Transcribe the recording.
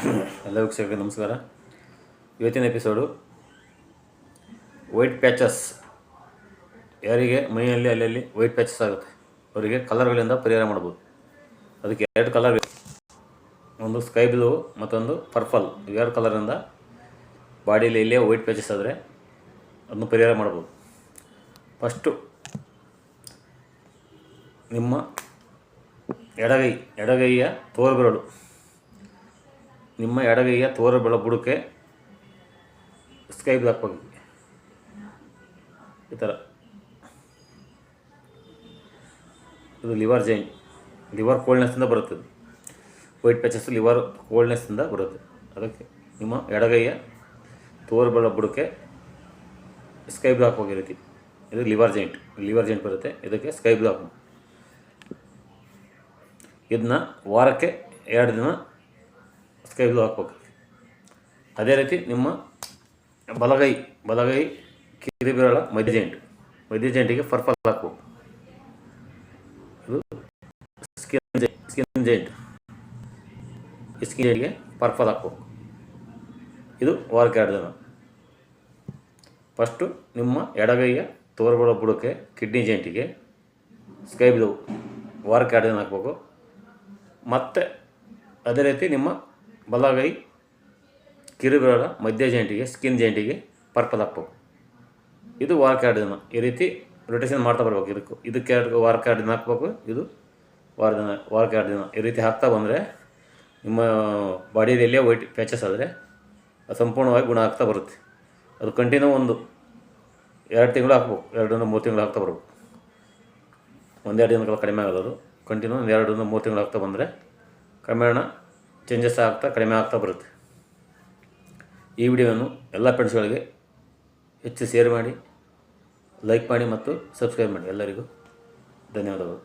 ಎಲ್ಲ ವೀಕ್ಷಕರಿಗೆ ನಮಸ್ಕಾರ. ಇವತ್ತಿನ ಎಪಿಸೋಡು ವೈಟ್ ಪ್ಯಾಚಸ್ ಯಾರಿಗೆ ಮೈಯಲ್ಲಿ ಅಲ್ಲಲ್ಲಿ ವೈಟ್ ಪ್ಯಾಚಸ್ ಆಗುತ್ತೆ. ಅವರಿಗೆ ಕಲರ್ಗಳಿಂದ ಪರಿಹಾರ ಮಾಡ್ಬೋದು. ಅದಕ್ಕೆ ಎರಡು ಕಲರ್ ಒಂದು ಸ್ಕೈ ಬ್ಲೂ ಮತ್ತೊಂದು ಪರ್ಪಲ್ ಇವೆರಡು ಕಲರಿಂದ ಬಾಡಿಯಲ್ಲಿ ಇಲ್ಲೇ ವೈಟ್ ಪ್ಯಾಚಸ್ ಆದರೆ ಅದನ್ನು ಪರಿಹಾರ ಮಾಡ್ಬೋದು. ಫಸ್ಟು ನಿಮ್ಮ ಎಡಗೈ, ಎಡಗೈಯ ತೋರುಬೆರಳು ನಿಮ್ಮ ಎಡಗೈಯ ತೋರ ಬೆಳಬುಡಕ್ಕೆ ಸ್ಕೈ ಬ್ಲೂ ಹಾಕ್ಬೇಕು ಈ ಥರ ಇದು ಲಿವರ್ ಜೈನ್ ಲಿವರ್ ಕೋಲ್ಡ್ನೆಸ್ಸಿಂದ ಬರುತ್ತೆ ವೈಟ್ ಪ್ಯಾಚಸ್ ಲಿವರ್ ಕೋಲ್ಡ್ನೆಸ್ಸಿಂದ ಬರುತ್ತೆ. ಅದಕ್ಕೆ ನಿಮ್ಮ ಎಡಗೈಯ ತೋರುಬೆರಳ ಬೆಳಬುಡಕ್ಕೆ ಸ್ಕೈ ಬ್ಲಾಕ್ ಹೋಗಿರುತ್ತೆ ರೀತಿ ಇದು ಲಿವರ್ ಜೈಂಟ್ ಲಿವರ್ ಜೈಂಟ್ ಬರುತ್ತೆ. ಇದಕ್ಕೆ ಸ್ಕೈ ಬ್ಲಾಕ್ ಇದನ್ನ ವಾರಕ್ಕೆ ಎರಡು ದಿನ ಸ್ಕೈ ಬ್ಲೂ ಹಾಕ್ಬೇಕು. ಅದೇ ರೀತಿ ನಿಮ್ಮ ಬಲಗೈ ಬಲಗೈ ಕಿರಿಬಿರಳ ಮಧ್ಯ ಜೈಂಟ್ ಮಧ್ಯ ಜೈಂಟಿಗೆ ಪರ್ಪಲ್ ಹಾಕ್ಬೇಕು. ಇದು ಸ್ಕಿನ್ ಸ್ಕಿನ್ ಜೆಂಟ್ ಸ್ಕಿನ್ ಪರ್ಪಲ್ ಹಾಕ್ಬೇಕು. ಇದು ವಾರಕ್ಕೆ ಎರಡು ದಿನ ಫಸ್ಟು ನಿಮ್ಮ ಎಡಗೈಯ ತೋರ್ಬಳ ಬುಡಕ್ಕೆ ಕಿಡ್ನಿ ಜೈಂಟಿಗೆ ಸ್ಕೈ ಬ್ಲೂ ವಾರಕ್ಕೆ ಎರಡು ದಿನ ಹಾಕ್ಬೇಕು. ಮತ್ತು ಅದೇ ರೀತಿ ನಿಮ್ಮ ಬಲಗೈ, ಕಿರುಬೆರಳ, ಮಧ್ಯ ಜಂಟಿಗೆ ಸ್ಕಿನ್ ಜಂಟಿಗೆ ಪರ್ಪಲ್ ಹಾಕ್ಬೇಕು ಇದು ವಾರಕ್ಕೆ ಎರಡು ದಿನ. ಈ ರೀತಿ ರೊಟೇಷನ್ ಮಾಡ್ತಾ ಬರಬೇಕು ಇದಕ್ಕೆ. ಇದಕ್ಕೆ ಎರಡು ವಾರಕ್ಕೆ ಎರಡು ದಿನ ಹಾಕ್ಬೇಕು. ಇದು ವಾರ ದಿನ ವಾರಕ್ಕೆ ಎರಡು ದಿನ. ಈ ರೀತಿ ಹಾಕ್ತಾ ಬಂದರೆ ನಿಮ್ಮ ಬಾಡಿಯಲ್ಲಿ ಎಲ್ಲೇ ವೈಟ್ ಪ್ಯಾಚಸ್ ಆದರೆ ಅದು ಸಂಪೂರ್ಣವಾಗಿ ಗುಣ ಆಗ್ತಾ ಬರುತ್ತೆ. ಅದು ಕಂಟಿನ್ಯೂ ಒಂದು ಎರಡು ತಿಂಗಳು ಹಾಕ್ಬೇಕು. ಎರಡರಿಂದ ಮೂರು ತಿಂಗಳು ಹಾಕ್ತಾ ಬರಬೇಕು. ಒಂದೆರಡು ದಿನಗಳ ಕಡಿಮೆ ಆಗೋದು ಕಂಟಿನ್ಯೂ ಒಂದು ಎರಡರಿಂದ ಮೂರು ತಿಂಗಳು ಹಾಕ್ತಾ ಬಂದರೆ ಕ್ರಮೇಣ ಚೇಂಜಸ್ ಆಗ್ತಾ ಕಡಿಮೆ ಆಗ್ತಾ ಬರುತ್ತೆ. ಈ ವಿಡಿಯೋವನ್ನು ಎಲ್ಲ ಫ್ರೆಂಡ್ಸ್ಗಳಿಗೆ ಹೆಚ್ಚು ಶೇರ್ ಮಾಡಿ ಲೈಕ್ ಮಾಡಿ ಮತ್ತು ಸಬ್ಸ್ಕ್ರೈಬ್ ಮಾಡಿ ಎಲ್ಲರಿಗೂ ಧನ್ಯವಾದಗಳು.